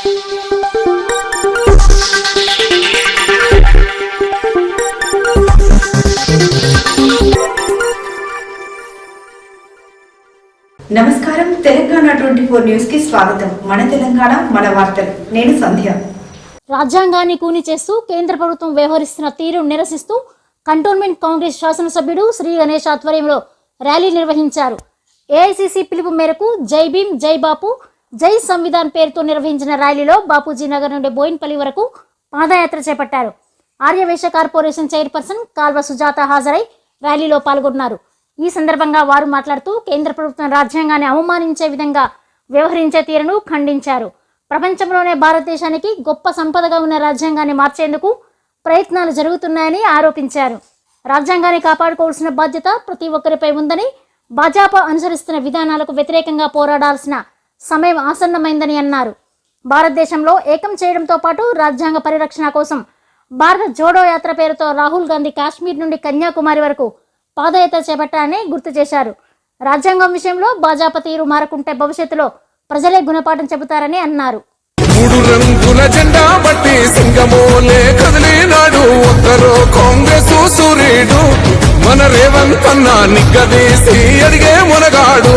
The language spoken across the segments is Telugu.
నమస్కారం. తెలంగాణ ట్వంటీ ఫోర్ న్యూస్కి స్వాగతం. మన తెలంగాణ మన వార్తలు. నేను సంధ్య. రాజ్యాంగాన్ని కూని చేస్తూ కేంద్ర ప్రభుత్వం వ్యవహరిస్తున్న తీరును నిరసిస్తూ కంటోన్మెంట్ కాంగ్రెస్ శాసనసభ్యుడు శ్రీ గణేష్ ఆధ్వర్యంలో ర్యాలీ నిర్వహించారు. ఏఐసిసి పిలుపు మేరకు జై భీమ్ జై బాపు జై సంవిధాన్ పేరుతో నిర్వహించిన ర్యాలీలో బాపూజీ నగర్ నుండి బోయిన్పల్లి వరకు పాదయాత్ర చేపట్టారు. ఆర్యవేశ కార్పొరేషన్ చైర్పర్సన్ కాల్వ సుజాత హాజరై ర్యాలీలో పాల్గొన్నారు. ఈ సందర్భంగా వారు మాట్లాడుతూ కేంద్ర ప్రభుత్వం రాజ్యాంగాన్ని అవమానించే విధంగా వ్యవహరించే తీరును ఖండించారు. ప్రపంచంలోనే భారతదేశానికి గొప్ప సంపదగా ఉన్న రాజ్యాంగాన్ని మార్చేందుకు ప్రయత్నాలు జరుగుతున్నాయని ఆరోపించారు. రాజ్యాంగాన్ని కాపాడుకోవాల్సిన బాధ్యత ప్రతి ఒక్కరిపై ఉందని భాజపా అనుసరిస్తున్న విధానాలకు వ్యతిరేకంగా పోరాడాల్సిన సమయం ఆసన్నమైందని అన్నారు. భారతదేశంలో ఏకం చేయడంతో పాటు రాజ్యాంగ పరిరక్షణ కోసం భారత జోడో యాత్ర పేరుతో రాహుల్ గాంధీ కాశ్మీర్ నుండి కన్యాకుమారి వరకు పాదయాత్ర చేపట్టారని గుర్తు చేశారు. రాజ్యాంగం విషయంలో భాజపా తీరు మారకుంటే భవిష్యత్తులో ప్రజలే గుణపాఠం చెబుతారని అన్నారు. మూడు రంగుల జెండా బట్టి సింగమోలే కదిలినాడు. ఒక్కరో కాంగ్రెస్ సూర్యుడు మన రేవంత్ అన్న నిగ్గదీసి అడిగే మునగాడు.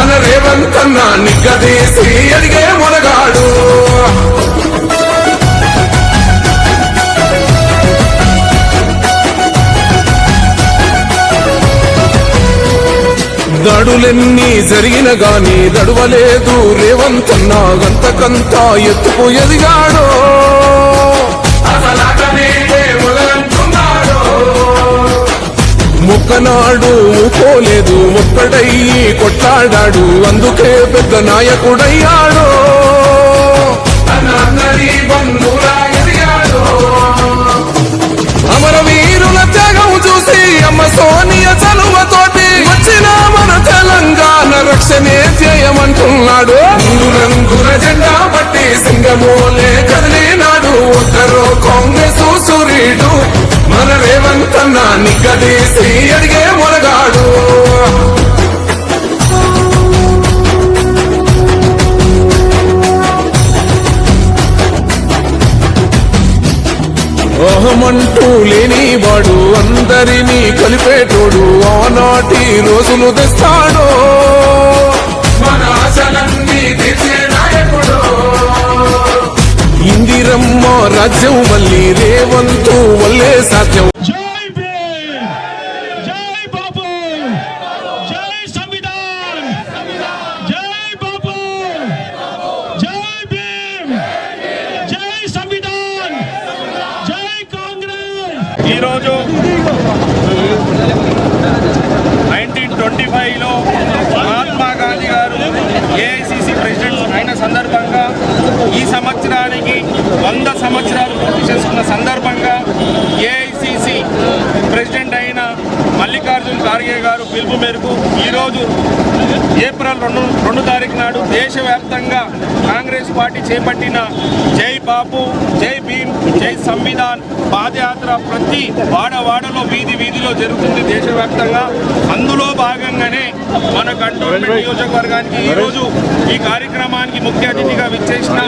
మన రేవంతన్న నిగ్గదీసి అడిగే మునగాడు. దడులెన్ని జరిగిన గాని దడువలేదు రేవంతన్న గంతకంతా ఎత్తుకు ఎదిగాడో. ముక్కనాడు ఊకోలేదు ఒక్కడయ్యి కొట్లాడాడు అందుకే పెద్ద నాయకుడయ్యాడు. అమరవీరుల త్యాగం చూసి అమ్మ సోనియ చలువతోటి లేని లేనివాడు అందరినీ కలిపేటోడు ఆనాటి రోజులు తెస్తాడు. ఇందిరమ్మ రాజ్యం మళ్ళీ రేవంతు వల్లే సాధ్యం జై భీమ్ జై బాబు జై సంవిధాన్ జై బాబు జై భీమ్ జై సంవిధాన్ జై కాంగ్రెస్ ఈరోజు నైన్టీన్ ట్వంటీ ఫైవ్లో మహాత్మా గాంధీ గారు ఏఐసిసి ప్రెసిడెంట్ అయిన సందర్భంగా ఈ సంవత్సరానికి వంద సంవత్సరాలు పూర్తి చేసుకున్న సందర్భంగా ఏఐసిసి ప్రెసిడెంట్ అయిన మల్లికార్జున్ ఖార్గే గారు పిలుపు మేరకు ఈరోజు ఏప్రిల్ రెండు రెండు తారీఖు నాడు దేశవ్యాప్తంగా పార్టీ చేపట్టిన జై బాపు జై భీమ్ జై సంవిధాన్ పాదయాత్ర ప్రతి వాడవాడలో వీధి వీధిలో జరుగుతుంది దేశవ్యాప్తంగా. అందులో భాగంగానే మన కంటోన్మెంట్ నియోజకవర్గానికి ఈరోజు ఈ కార్యక్రమానికి ముఖ్య అతిథిగా విచ్చేసిన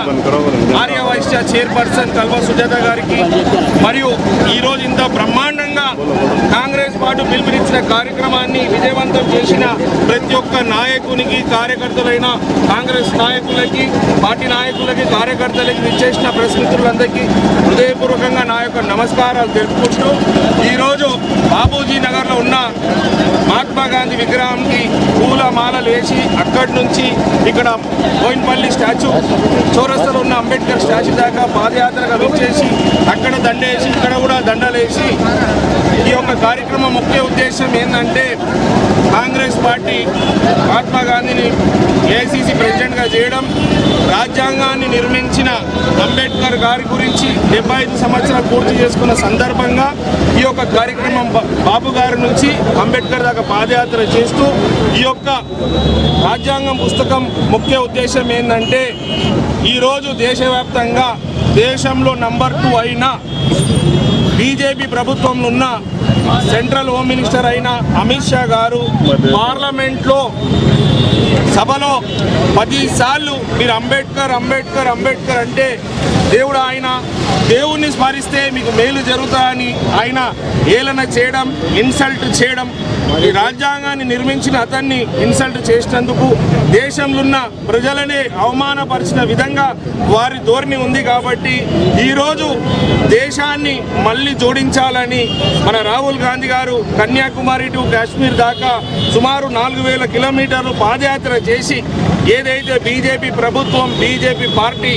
వైస్ చైర్పర్సన్ కల్వ సుజాత గారికి మరియు ఈరోజు ఇంత బ్రహ్మాండంగా కాంగ్రెస్ పార్టీ పిలుపునిచ్చిన కార్యక్రమాన్ని విజయవంతం చేసిన ప్రతి ఒక్క నాయకునికి కార్యకర్తలైన కాంగ్రెస్ నాయకులకి పార్టీ నాయకులకి కార్యకర్తలకి విచ్చేసిన ప్రెస్ మిత్రులందరికీ హృదయపూర్వకంగా నా యొక్క నమస్కారాలు తెలుపుకుంటూ ఈరోజు బాబూజీ నగర్లో ఉన్న మహాత్మా గాంధీ విగ్రహంకి పూల మాలలు వేసి అక్కడి నుంచి ఇక్కడ బోయిన్పల్లి స్టాచ్యూ చౌరస్తలో ఉన్న అంబేద్కర్ స్టాచ్యూ కాశీ దాకా పాదయాత్రగా వచ్చేసి అక్కడ దండేసి ఇక్కడ కూడా దండలేసి ఈ యొక్క కార్యక్రమం ముఖ్య ఉద్దేశం ఏంటంటే కాంగ్రెస్ పార్టీ మహాత్మా గాంధీని ఏసీసీ ప్రెసిడెంట్గా చేయడం రాజ్యాంగాన్ని నిర్మించిన అంబేద్కర్ గారి గురించి డెబ్బై ఐదు సంవత్సరాలు పూర్తి చేసుకున్న సందర్భంగా ఈ యొక్క కార్యక్రమం బా- బాబు గారి నుంచి అంబేద్కర్ దాకా పాదయాత్ర చేస్తూ ఈ యొక్క రాజ్యాంగం పుస్తకం ముఖ్య ఉద్దేశం ఏంటంటే ఈరోజు దేశవ్యాప్తంగా దేశంలో నంబర్ టూ అయిన బీజేపీ ప్రభుత్వంలో ఉన్న సెంట్రల్ హోమ్ మినిస్టర్ అయిన అమిత్ షా గారు పార్లమెంట్లో సభలో పదిసార్లు మీరు అంబేద్కర్ అంబేద్కర్ అంబేద్కర్ అంటే దేవుడు ఆయన దేవుణ్ణి స్మరిస్తే మీకు మేలు జరుగుతాయని ఆయన ఏలన చేయడం ఇన్సల్ట్ చేయడం ఈ రాజ్యాంగాన్ని నిర్మించిన అతన్ని ఇన్సల్ట్ చేసినందుకు దేశంలోన్న ప్రజలనే అవమానపరిచిన విధంగా వారి ధోరణి ఉంది కాబట్టి ఈరోజు దేశాన్ని మళ్ళీ జోడించాలని మన రాహుల్ గాంధీ గారు కన్యాకుమారి టు కాశ్మీర్ దాకా సుమారు నాలుగు వేల కిలోమీటర్లు పాదయాత్ర చేసి ఏదైతే బీజేపీ ప్రభుత్వం బీజేపీ పార్టీ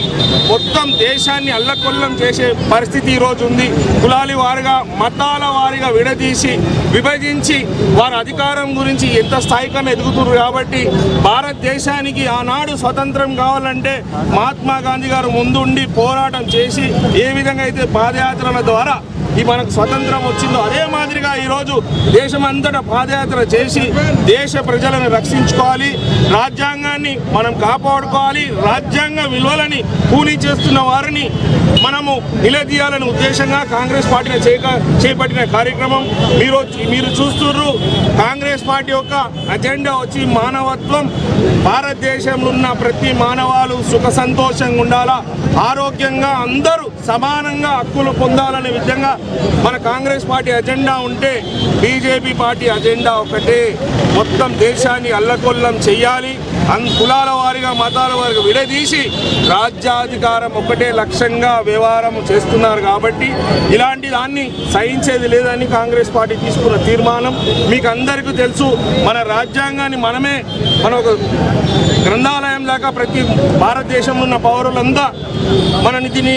మొత్తం దేశాన్ని అల్లకొల్లం చేసే పరిస్థితి ఈరోజు ఉంది. కులాలి వారిగా మతాల వారిగా విడదీసి విభజించి వారి అధికారం గురించి ఎంత స్థాయికన్నా ఎదుగుతున్నారు కాబట్టి భారతదేశానికి ఆనాడు స్వతంత్రం కావాలంటే మహాత్మా గాంధీ గారు ముందుండి పోరాటం చేసి ఏ విధంగా అయితే పాదయాత్రల ద్వారా ఈ మనకు స్వతంత్రం వచ్చిందో అదే మాదిరిగా ఈరోజు దేశమంతటా పాదయాత్ర చేసి దేశ ప్రజలను రక్షించుకోవాలి. రాజ్యాంగాన్ని మనం కాపాడుకోవాలి. రాజ్యాంగ విలువలని కూలీ చేస్తున్న వారిని మనము నిలదీయాలనే ఉద్దేశంగా కాంగ్రెస్ పార్టీ చేపట్టిన కార్యక్రమం. మీరు మీరు చూస్తున్నారు కాంగ్రెస్ పార్టీ యొక్క అజెండా వచ్చి మానవత్వం. భారతదేశంలో ఉన్న ప్రతి మానవాళు సుఖ సంతోషంగా ఉండాలా? ఆరోగ్యంగా అందరూ సమానంగా హక్కులు పొందాలనే విధంగా మన కాంగ్రెస్ పార్టీ అజెండా ఉంటే బీజేపీ పార్టీ అజెండా ఒకటే. మొత్తం దేశాన్ని అల్లకొల్లం చేయాలి కులాల వారిగా మతాల వారిగా విడదీసి రాజ్యాధికారం ఒకటే లక్ష్యంగా వ్యవహారం చేస్తున్నారు కాబట్టి ఇలాంటి దాన్ని సహించేది లేదని కాంగ్రెస్ పార్టీ తీసుకున్న తీర్మానం మీకు అందరికీ తెలుసు. మన రాజ్యాంగాన్ని మనమే మన ఒక గ్రంథాలయం లాగా ప్రతి భారతదేశంలో ఉన్న పౌరులంతా మన నిధిని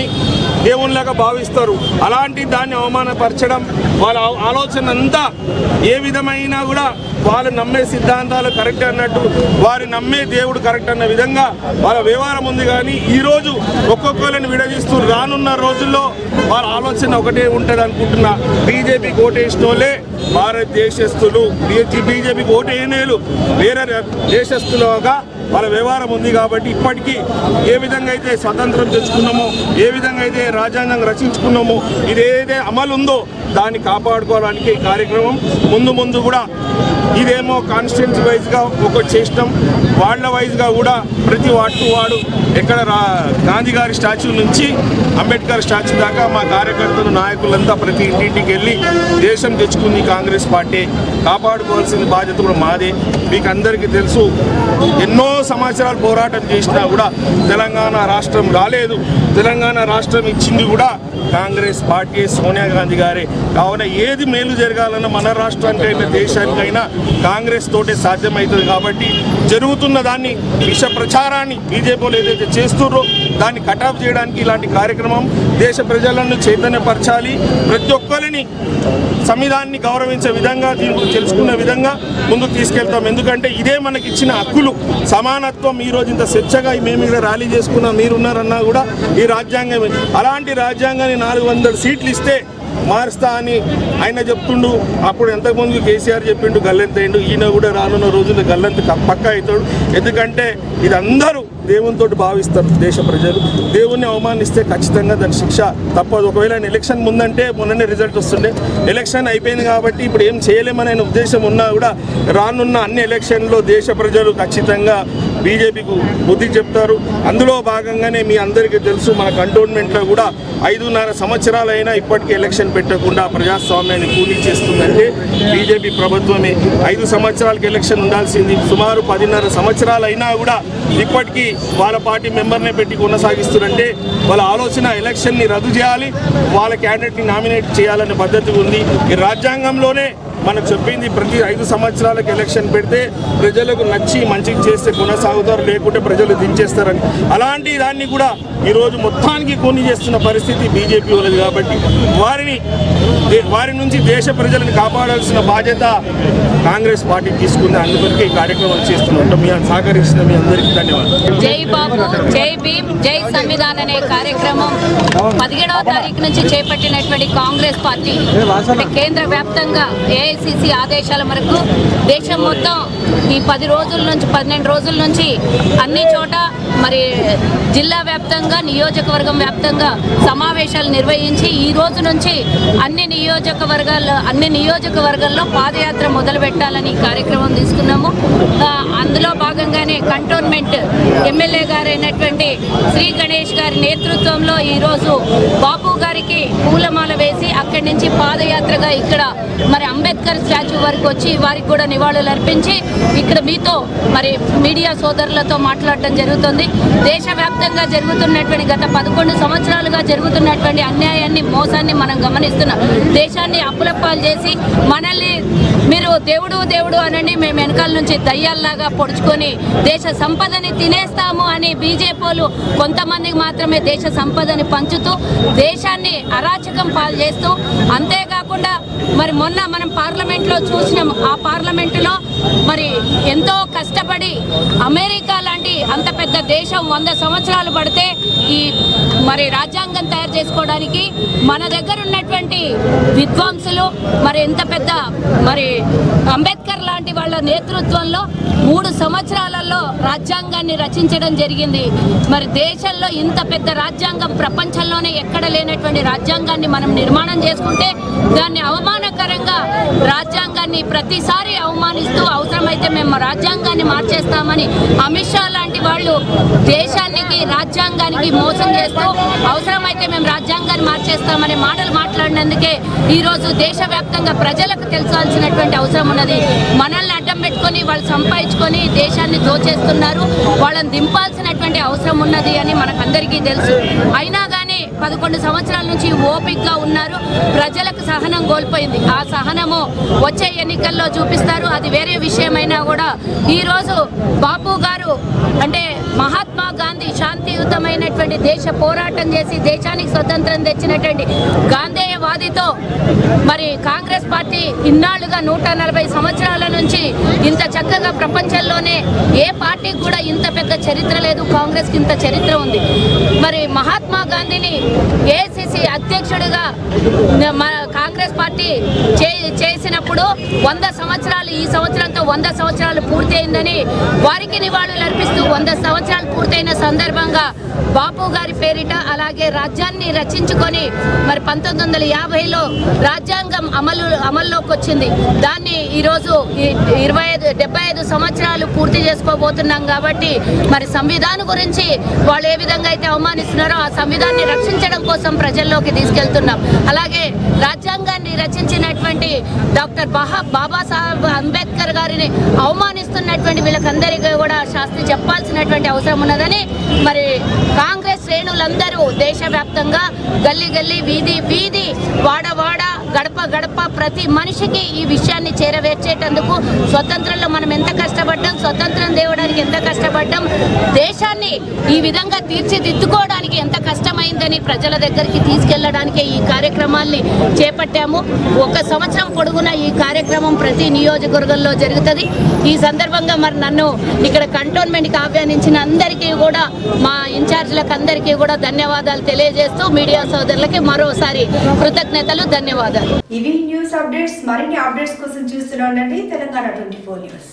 దేవునిలాగా భావిస్తారు. అలాంటి దాన్ని అవమానపరచడం వాళ్ళ ఆలోచన అంతా ఏ విధమైన కూడా వాళ్ళు నమ్మే సిద్ధాంతాలు కరెక్ట్ అన్నట్టు వారు నమ్మే దేవుడు కరెక్ట్ అన్న విధంగా వాళ్ళ వ్యవహారం ఉంది. కానీ ఈరోజు ఒక్కొక్కరిని విడదీస్తూ రానున్న రోజుల్లో వాళ్ళ ఆలోచన ఒకటే ఉంటుంది అనుకుంటున్నా. బీజేపీకి ఓటేసిన వాళ్ళే భారతదేశస్తులు బీజేపీకి ఓటేయనేలు వేరే దేశస్తులుగా వాళ్ళ వ్యవహారం ఉంది కాబట్టి ఇప్పటికీ ఏ విధంగా అయితే స్వతంత్రం తెచ్చుకున్నామో ఏ విధంగా అయితే రాజ్యాంగం రచించుకున్నామో ఇది ఏదైతే అమలు ఉందో దాన్ని కాపాడుకోవడానికి ఈ కార్యక్రమం ముందు ముందు కూడా ఇదేమో కాన్స్టిట్యున్సీ వైజ్గా ఒకటి చేసినాం వాళ్ళ వైజ్గా కూడా ప్రతి వాటు వాడు ఎక్కడ రా గాంధీ గారి స్టాచ్యూ నుంచి అంబేద్కర్ స్టాచ్యూ దాకా మా కార్యకర్తలు నాయకులంతా ప్రతి ఇంటింటికి వెళ్ళి దేశం తెచ్చుకుంది కాంగ్రెస్ పార్టీ. కాపాడుకోవాల్సిన బాధ్యత కూడా మాదే. మీకు అందరికీ తెలుసు ఎన్నో సంవత్సరాలు పోరాటం చేసినా కూడా తెలంగాణ రాష్ట్రం రాలేదు. తెలంగాణ రాష్ట్రం ఇచ్చింది కూడా కాంగ్రెస్ పార్టీ సోనియా గాంధీ గారే. కావున ఏది మేలు జరగాలన్నా మన రాష్ట్రానికైనా దేశానికైనా కాంగ్రెస్ తోటే సాధ్యమవుతుంది కాబట్టి జరుగుతున్న దాన్ని విష ప్రచారాన్ని బీజేపీలు ఏదైతే చేస్తున్నారో దాన్ని కటాఫ్ చేయడానికి ఇలాంటి కార్యక్రమం దేశ ప్రజలను చైతన్యపరచాలి. ప్రతి ఒక్కరిని సంవిధాన్ని గౌరవించే విధంగా దీని తెలుసుకున్న తెలుసుకునే విధంగా ముందుకు తీసుకెళ్తాం. ఎందుకంటే ఇదే మనకి ఇచ్చిన హక్కులు. సమానత్వం ఈ రోజు ఇంత స్వేచ్ఛగా మేము ఇక్కడ ర్యాలీ చేసుకున్నాం మీరున్నారన్నా కూడా ఈ రాజ్యాంగం అలాంటి రాజ్యాంగాన్ని నాలుగు సీట్లు ఇస్తే మారుస్తా అని ఆయన చెప్తుండు. అప్పుడు ఎంతకుముందు కేసీఆర్ చెప్పిండు గల్లెంత అయిండు ఈయన కూడా రానున్న రోజుల్లో గల్లెంత పక్క అవుతాడు. ఎందుకంటే ఇది అందరూ దేవునితో భావిస్తారు దేశ ప్రజలు. దేవుణ్ణి అవమానిస్తే ఖచ్చితంగా దాని శిక్ష తప్పదు. ఒకవేళ ఆయన ఎలక్షన్ ముందంటే మొన్ననే రిజల్ట్ వస్తుండే. ఎలక్షన్ అయిపోయింది కాబట్టి ఇప్పుడు ఏం చేయలేమనే ఉద్దేశం ఉన్నా కూడా రానున్న అన్ని ఎలక్షన్లో దేశ ప్రజలు ఖచ్చితంగా బీజేపీకు బుద్ధి చెప్తారు. అందులో భాగంగానే మీ అందరికీ తెలుసు మన కంటోన్మెంట్లో కూడా ఐదున్నర సంవత్సరాలైనా ఇప్పటికీ ఎలక్షన్ పెట్టకుండా ప్రజాస్వామ్యాన్ని కూలీ చేస్తుందంటే బీజేపీ ప్రభుత్వమే. ఐదు సంవత్సరాలకి ఎలక్షన్ ఉండాల్సింది. సుమారు పదిన్నర సంవత్సరాలైనా కూడా ఇప్పటికీ వాళ్ళ పార్టీ మెంబర్నే పెట్టి కొనసాగిస్తున్నారంటే వాళ్ళ ఆలోచన ఎలక్షన్ని రద్దు చేయాలి వాళ్ళ క్యాండిడేట్ని నామినేట్ చేయాలనే పద్ధతి ఉంది. ఈ రాజ్యాంగంలోనే మనకు చెప్పింది ప్రతి ఐదు సంవత్సరాలకు ఎలక్షన్ పెడితే ప్రజలకు నచ్చి మంచిగా చేస్తే కొనసాగుతారు లేకుంటే ప్రజలు దించేస్తారని. అలాంటి దాన్ని కూడా ఈరోజు మొత్తానికి కొని చేస్తున్న పరిస్థితి బీజేపీ వాళ్ళది కాబట్టి వారిని దే- వారి నుంచి దేశ ప్రజలను కాపాడాల్సిన బాధ్యత కాంగ్రెస్ పార్టీ తీసుకుంది అందుకొరకు ఈ కార్యక్రమం చేస్తున్నట్టు మీ సహకరిస్తున్న మీ అందరికీ ధన్యవాదాలు. జై బాబు జై భీమ్ జై సంవిధాన్ అనే కార్యక్రమం పదిహేడవ తారీఖు నుంచి చేపట్టినటువంటి కాంగ్రెస్ పార్టీ. అంటే కేంద్ర వ్యాప్తంగా ఏఐసిసి ఆదేశాల మేరకు దేశం మొత్తం ఈ పది రోజుల నుంచి పన్నెండు రోజుల నుంచి అన్ని చోట మరి జిల్లా వ్యాప్తంగా నియోజకవర్గం వ్యాప్తంగా సమావేశాలు నిర్వహించి ఈ రోజు నుంచి అన్ని నియోజకవర్గాల్లో అన్ని నియోజకవర్గాల్లో పాదయాత్ర మొదలు పెట్టాలని కార్యక్రమం తీసుకున్నాము. అందులో భాగంగానే కంటోన్మెంట్ ఎమ్మెల్యే గారైనటువంటి శ్రీ గణేష్ గారి నేతృత్వంలో ఈరోజు బాపు గారికి పూలమాల వేసి అక్కడి నుంచి పాదయాత్రగా ఇక్కడ మరి అంబేద్కర్ స్టాచ్యూ వరకు వచ్చి వారికి కూడా నివాళులు అర్పించి ఇక్కడ మీతో మరి మీడియా సోదరులతో మాట్లాడటం జరుగుతుంది. దేశవ్యాప్తంగా జరుగుతున్నటువంటి గత పదకొండు సంవత్సరాలుగా జరుగుతున్నటువంటి అన్యాయాన్ని మోసాన్ని మనం గమనిస్తున్నాం దేశాన్ని అప్పులప్పాలు చేసి మనల్ని మీరు దేవుడు దేవుడు అనండి. మేము వెనకాల నుంచి దయ్యాల్లాగా పొడుచుకొని దేశ సంపదని తినేస్తాము అని బీజేపీలు కొంతమందికి మాత్రమే దేశ సంపదని పంచుతూ దేశాన్ని అరాచకం పాలు చేస్తూ అంతేకాకుండా మరి మొన్న మనం పార్లమెంట్లో చూసినాం ఆ పార్లమెంటులో మరి ఎంతో కష్టపడి అమెరికా లాంటి అంత పెద్ద దేశం వంద సంవత్సరాలు పడితే ఈ మరి రాజ్యాంగం తయారు చేసుకోవడానికి మన దగ్గర ఉన్నటువంటి విద్వాంసులు మరి ఎంత పెద్ద మరి అంబేద్కర్ లాంటి వాళ్ళ నేతృత్వంలో మూడు సంవత్సరాలలో రాజ్యాంగాన్ని రచించడం జరిగింది. మరి దేశంలో ఇంత పెద్ద రాజ్యాంగం ప్రపంచంలోనే ఎక్కడ లేనటువంటి రాజ్యాంగాన్ని మనం నిర్మాణం చేసుకుంటే దాన్ని అవమానకరంగా రాజ్యాంగాన్ని ప్రతిసారి అవమానిస్తూ అవసరమైతే మేము రాజ్యాంగాన్ని మార్చేస్తామని అమిత్ షా లాంటి వాళ్ళు దేశానికి రాజ్యాంగానికి మోసం చేస్తూ అవసరమైతే మేము రాజ్యాంగాన్ని మార్చేస్తామనే మాటలు మాట్లాడినందుకే ఈరోజు దేశవ్యాప్తంగా ప్రజలకు తెలుసాల్సినటువంటి అవసరం ఉన్నది. మనల్ని అడ్డం పెట్టుకొని వాళ్ళు సంపాదించుకొని దేశాన్ని దోచేస్తున్నారు. వాళ్ళని దింపాల్సినటువంటి అవసరం ఉన్నది అని మనకందరికీ తెలుసు. అయినా పదకొండు సంవత్సరాల నుంచి ఓపిక్గా ఉన్నారు. ప్రజలకు సహనం కోల్పోయింది. ఆ సహనము వచ్చే ఎన్నికల్లో చూపిస్తారు. అది వేరే విషయమైనా కూడా. ఈరోజు బాపు గారు అంటే మహాత్మా గాంధీ శాంతియుతమైనటువంటి దేశ పోరాటం చేసి దేశానికి స్వతంత్రం తెచ్చినటువంటి గాంధేయవాదితో మరి కాంగ్రెస్ పార్టీ ఇన్నాళ్ళుగా నూట నలభై సంవత్సరాల నుంచి ఇంత చక్కగా ప్రపంచంలోనే ఏ పార్టీకి కూడా ఇంత పెద్ద చరిత్ర లేదు. కాంగ్రెస్కి ఇంత చరిత్ర ఉంది. మరి మహాత్మా గాంధీని ఏసీసీ అధ్యక్షుడిగా మన కాంగ్రెస్ పార్టీ చే చేసినప్పుడు వంద సంవత్సరాలు ఈ సంవత్సరంతో వంద సంవత్సరాలు పూర్తయిందని వారికి నివాళులు అర్పిస్తూ వంద సంవత్సరాలు పూర్తయిన సందర్భంగా బాపు గారి పేరిట అలాగే రాజ్యాన్ని రచించుకొని మరి పంతొమ్మిది వందల యాభైలో రాజ్యాంగం అమలు అమల్లోకి వచ్చింది దాన్ని ఈరోజు ఇరవై ఐదు డెబ్బై ఐదు సంవత్సరాలు పూర్తి చేసుకోబోతున్నాం కాబట్టి మరి సంవిధానం గురించి వాళ్ళు ఏ విధంగా అయితే అవమానిస్తున్నారో ఆ సంవిధాన్ని రక్షించడం కోసం ప్రజల్లోకి తీసుకెళ్తున్నాం. అలాగే రాజ్యాంగాన్ని రచించినటువంటి డాక్టర్ బాహా బాబాసాహెబ్ అంబేద్కర్ గారిని అవమానిస్తున్నటువంటి వీళ్ళకందరికీ కూడా శాస్త్రి చెప్పాల్సినటువంటి అవసరం ఉన్నదని మరి కాంగ్రెస్ శ్రేణులందరూ దేశవ్యాప్తంగా గల్లీ గల్లీ వీధి వీధి వాడ వాడ గడప గడప ప్రతి మనిషికి ఈ విషయాన్ని చేరవేర్చేటందుకు స్వతంత్రంలో మనం ఎంత కష్టపడ్డాం స్వతంత్రం తేవడానికి ఎంత కష్టపడ్డాం దేశాన్ని ఈ విధంగా తీర్చిదిద్దుకోవడానికి ఎంత కష్టమైందని ప్రజల దగ్గరికి తీసుకెళ్ళడానికి ఈ కార్యక్రమాల్ని చేపట్టాము. ఒక సంవత్సరం పొడుగున ఈ కార్యక్రమం ప్రతి నియోజకవర్గంలో జరుగుతుంది. ఈ సందర్భంగా మరి నన్ను ఇక్కడ కంటోన్మెంట్కి ఆహ్వానించిన అందరికీ కూడా మా ఇన్ఛార్జీలకు అందరికీ కూడా ధన్యవాదాలు తెలియజేస్తూ మీడియా సోదరులకి మరోసారి కృతజ్ఞతలు ధన్యవాదాలు. ఇవి న్యూస్ అప్డేట్స్ మరిన్ని అప్డేట్స్ కోసం చూస్తూనే తెలంగాణ ట్వంటీ ఫోర్ న్యూస్.